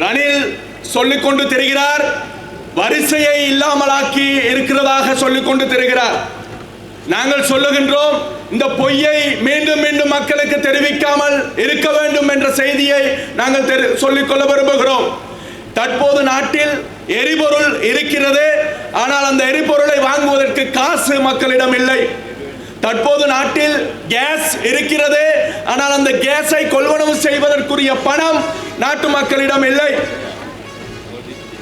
ரணில் சொல்லிக்கொண்டு தெரிகிறார். வரிசையை இல்லாமலாக்கி இருக்கிறதாக சொல்லிக்கொண்டு தெரிகிறார். நாங்கள் சொல்லுகின்றோம் இந்த பொய்யை மீண்டும் மீண்டும் மக்களுக்கு தெரிவிக்காமல் இருக்க வேண்டும் என்ற செய்தியை நாங்கள் தெரி- சொல்லிக்கொள்ள விரும்புகிறோம். தற்போது நாட்டில் எரிபொருள் இருக்கிறது. ஆனால் அந்த எரிபொருளை வாங்குவதற்கு காசு மக்களிடம் இல்லை. தற்போது நாட்டில் கேஸ் இருக்கிறது. ஆனால் அந்த கேஸை கொள்வனவு செய்வதற்குரிய பணம் நாட்டு மக்களிடம் இல்லை.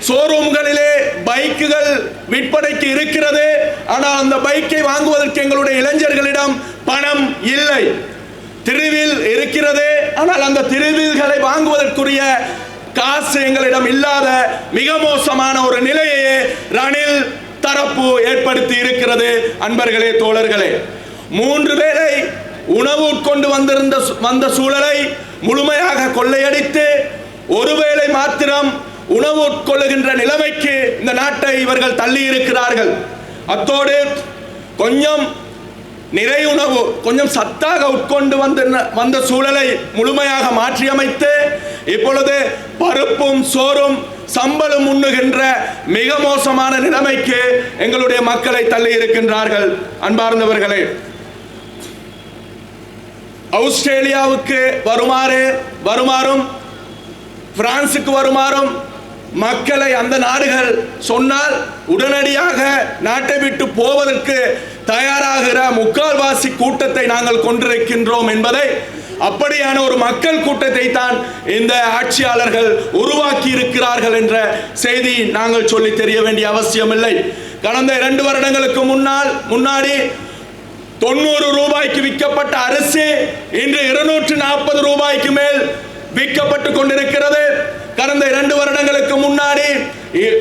ஷோரூம்களிலே பைக்குகள் விற்பனைக்கு இருக்கிறது. ஆனால் அந்த பைக்கை வாங்குவதற்கு எங்களுடைய இளைஞர்களிடம் பணம் இல்லை. திருவில் இருக்கிறது. ஆனால் அந்த திருவில்களை வாங்குவதற்குரிய காசு எங்களிடம் இல்லாத மிக மோசமான ஒரு நிலையை ரணில் தரப்பு ஏற்படுத்தி இருக்கிறது. அன்பர்களே தோழர்களே. மூன்று வேளை உணவு உட்கொண்டு வந்திருந்த வந்த சூழலை முழுமையாக கொள்ளையடித்து ஒருவேளை மாத்திரம் உணவு உட்கொள்ளுகின்ற நிலைமைக்கு இந்த நாட்டை இவர்கள் தள்ளி இருக்கிறார்கள் அத்தோடு கொஞ்சம் நிறை உணவு கொஞ்சம் சத்தாக உட்கொண்டு வந்த வந்த சூழலை முழுமையாக மாற்றியமைத்து இப்பொழுது பருப்பும் சோறும் சம்பளம் உண்ணுகின்ற மிக மோசமான நிலைமைக்கு எங்களுடைய மக்களை தள்ளி இருக்கின்றார்கள் அன்பார்ந்தவர்களே ஆஸ்திரேலியாவுக்கு வருமாறு வருமாறும் பிரான்சுக்கு வருமாறும் மக்களை அந்த நாடுகள் சொன்னால் உடனடியாக நாட்டை விட்டு போவதற்கு தயாராகிற முக்கால்வாசி கூட்டத்தை நாங்கள் கொண்டிருக்கின்றோம் என்பதை அப்படியான ஒரு மக்கள் கூட்டத்தை தான் இந்த ஆட்சியாளர்கள் உருவாக்கி இருக்கிறார்கள் என்ற செய்தி நாங்கள் சொல்லி தெரிய வேண்டிய அவசியமில்லை. கடந்த இரண்டு வருடங்களுக்கு முன்னால் முன்னாடி தொண்ணூறு ரூபாய்க்கு விற்கப்பட்ட அரிசி இன்று இருநூற்று நாற்பது ரூபாய்க்கு மேல் விற்கப்பட்டு கொண்டிருக்கிறது. கடந்த இரண்டு வருடங்களுக்கு முன்னாடி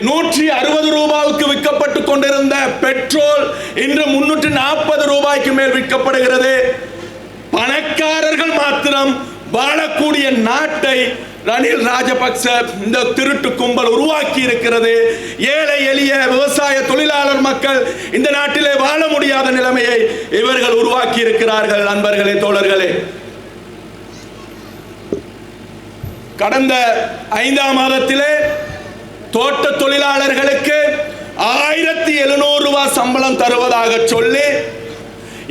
நூற்றி அறுபது ரூபாய்க்கு விற்கப்பட்டு கொண்டிருந்த பெட்ரோல் இன்று முன்னூற்று நாற்பது ரூபாய்க்கு மேல் விற்கப்படுகிறது. பணக்காரர்கள் மாத்திரம் வாழக்கூடிய நாட்டை ரணில் ராஜபக்ச இந்த திருட்டு கும்பல் உருவாக்கி இருக்கிறது. ஏழை எளிய விவசாய தொழிலாளர் மக்கள் இந்த நாட்டிலே வாழ முடியாத நிலைமையை இவர்கள் உருவாக்கி இருக்கிறார்கள் நண்பர்களே தோழர்களே. கடந்த ஐந்தாம் மாதத்திலே தோட்ட தொழிலாளர்களுக்கு ஆயிரத்தி எழுநூறு ரூபாய் சம்பளம் தருவதாக சொல்லி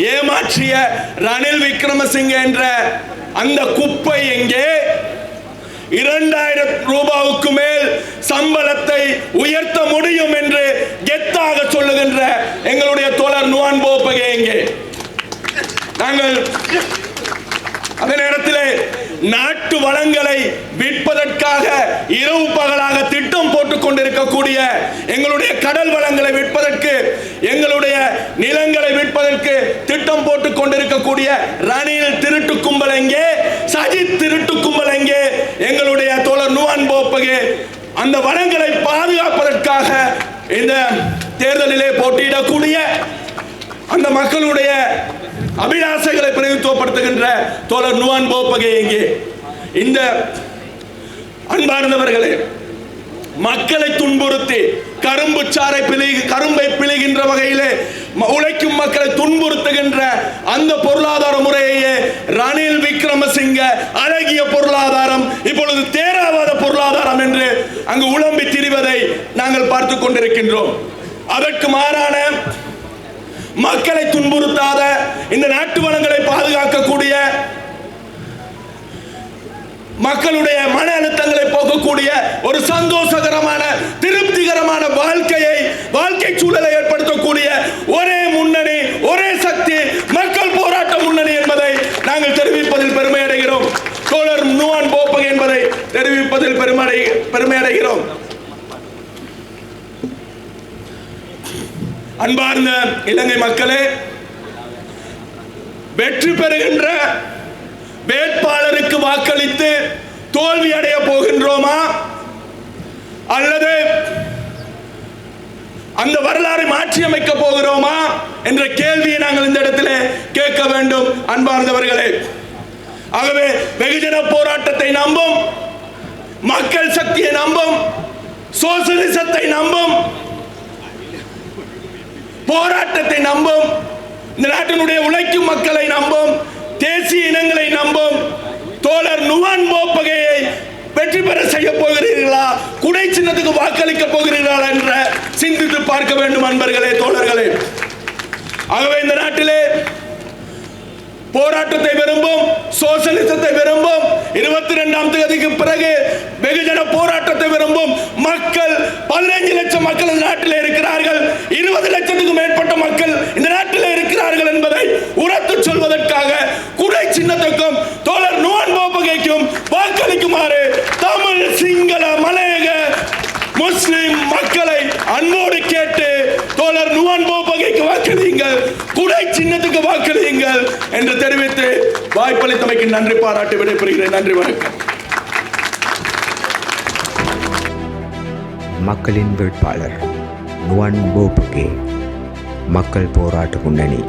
ஏமாற்றிய ரணில் விக்ரமசிங்க என்ற அந்த குப்பை எங்கே? இரண்டாயிரம் ரூபாவுக்கு மேல் சம்பளத்தை உயர்த்த முடியும் என்று கெத்தாக சொல்லுகின்ற எங்களுடைய தோழர் நுவான் போப்பகே எங்கே? நாங்கள் அதே நேரத்தில் நாட்டு வளங்களை விற்பதற்காக இரவு பகலாக திட்டம் போட்டுக் கொண்டிருக்கக்கூடிய எங்களுடைய கடல் வளங்களை விற்பதற்கு எங்களுடைய நிலங்களை விற்பதற்கு ரணில் திருட்டு கும்பல் எங்கே? சஜித் திருட்டு கும்பல் எங்கே? எங்களுடைய தோழர் நுவான் போப்பகே அந்த வனங்களை பாதுகாப்பதற்காக இந்த தேர்தலிலே போட்டியிடக்கூடிய அந்த மக்களுடைய அபிலாசைகளை பிரதித்துவப்படுத்துகின்ற தோழர் நுவான் போப்பகை எங்கே? இந்த அன்பார்ந்தவர்களே மக்களை துன்புறுத்தி கரும்பு சாறை பிழை கரும்பை பிழைகின்ற வகையிலே உழைக்கும் மக்களை துன்புறுத்துகின்ற அந்த பொருளாதார முறையையே ரணில் விக்ரமசிங்க அழகிய பொருளாதாரம் இப்பொழுது தேராவாத பொருளாதாரம் என்று அங்கு உழம்பி திரிவதை நாங்கள் பார்த்து கொண்டிருக்கின்றோம். அதற்கு மாறான மக்களை துன்புறுத்தாத இந்த நாட்டு வளங்களை பாதுகாக்கக்கூடிய மக்களுடைய மன அழுத்தங்களை போக்கக்கூடிய ஒரு சந்தோஷகரமான திருப்திகரமான வாழ்க்கையை வாழ்க்கை சூழலை ஏற்படுத்தக்கூடிய ஒரே முன்னணி ஒரே சக்தி மக்கள் போராட்ட முன்னணி என்பதை நாங்கள் தெரிவிப்பதில் பெருமை அடைகிறோம் தோழர் நுவான் போப்பக் என்பதை தெரிவிப்பதில் பெருமை பெருமை அடைகிறோம் அன்பார்ந்த இலங்கை மக்களே வெற்றி பெறுகின்ற வேட்பாளருக்கு வாக்களித்து தோல்வி அடைய போகின்றோமா? அல்லது அந்த வரலாறு மாற்றி அமைக்க போகிறோமா? என்ற கேள்வியை நாங்கள் இந்த இடத்துல கேட்க வேண்டும் அன்பார்ந்தவர்களே. ஆகவே வெகுஜன போராட்டத்தை நம்பும் மக்கள் சக்தியை நம்பும் சோசலிசத்தை நம்பும் போராட்டத்தை நம்பும் இந்த நாட்டினுடைய உழைக்கும் மக்களை நம்பும் தேசிய இனங்களை நம்பும் தோழர் நுவான் போப்பகையை வெற்றி பெற செய்ய போகிறீர்களா? குடை சின்னத்துக்கு வாக்களிக்க போகிறீர்களா என்ற சிந்தித்து பார்க்க வேண்டும் அன்பர்களே தோழர்களே. ஆகவே இந்த நாட்டிலே போராட்டத்தை விரும்பும் சோசலிசத்தை விரும்பும் இருபத்தி ரெண்டாம் தேதிக்கு பிறகு வெகுஜன போராட்டத்தை விரும்பும் மக்கள் பதினைஞ்சு லட்சம் மக்கள் இந்த நாட்டில் இருக்கிறார்கள். இருபது லட்சத்துக்கும் மேற்பட்ட மக்கள் இந்த நாட்டில் இருக்கிறார்கள் என்பதை உரத்து சொல்வதற்காக குடை சின்னத்துக்கும் தோழர் நுவன் போபகைக்கும் வாக்களிக்குமாறு தமிழ் சிங்கள மலையக முஸ்லிம் மக்களை அன்போடு கேட்டு தோழர் நுவன் போபகைக்கு வாக்களியுங்கள். குடை சின்னத்துக்கு வாக்களியுங்கள் என்று தெரிவித்து வாய்ப்பளித்தமைக்கு நன்றி பாராட்டி விடைபெறுகிறேன். நன்றி வணக்கம். மக்களின் வேட்பாளர் நுவன் போபுகே மக்கள் போராட்ட முன்னணி.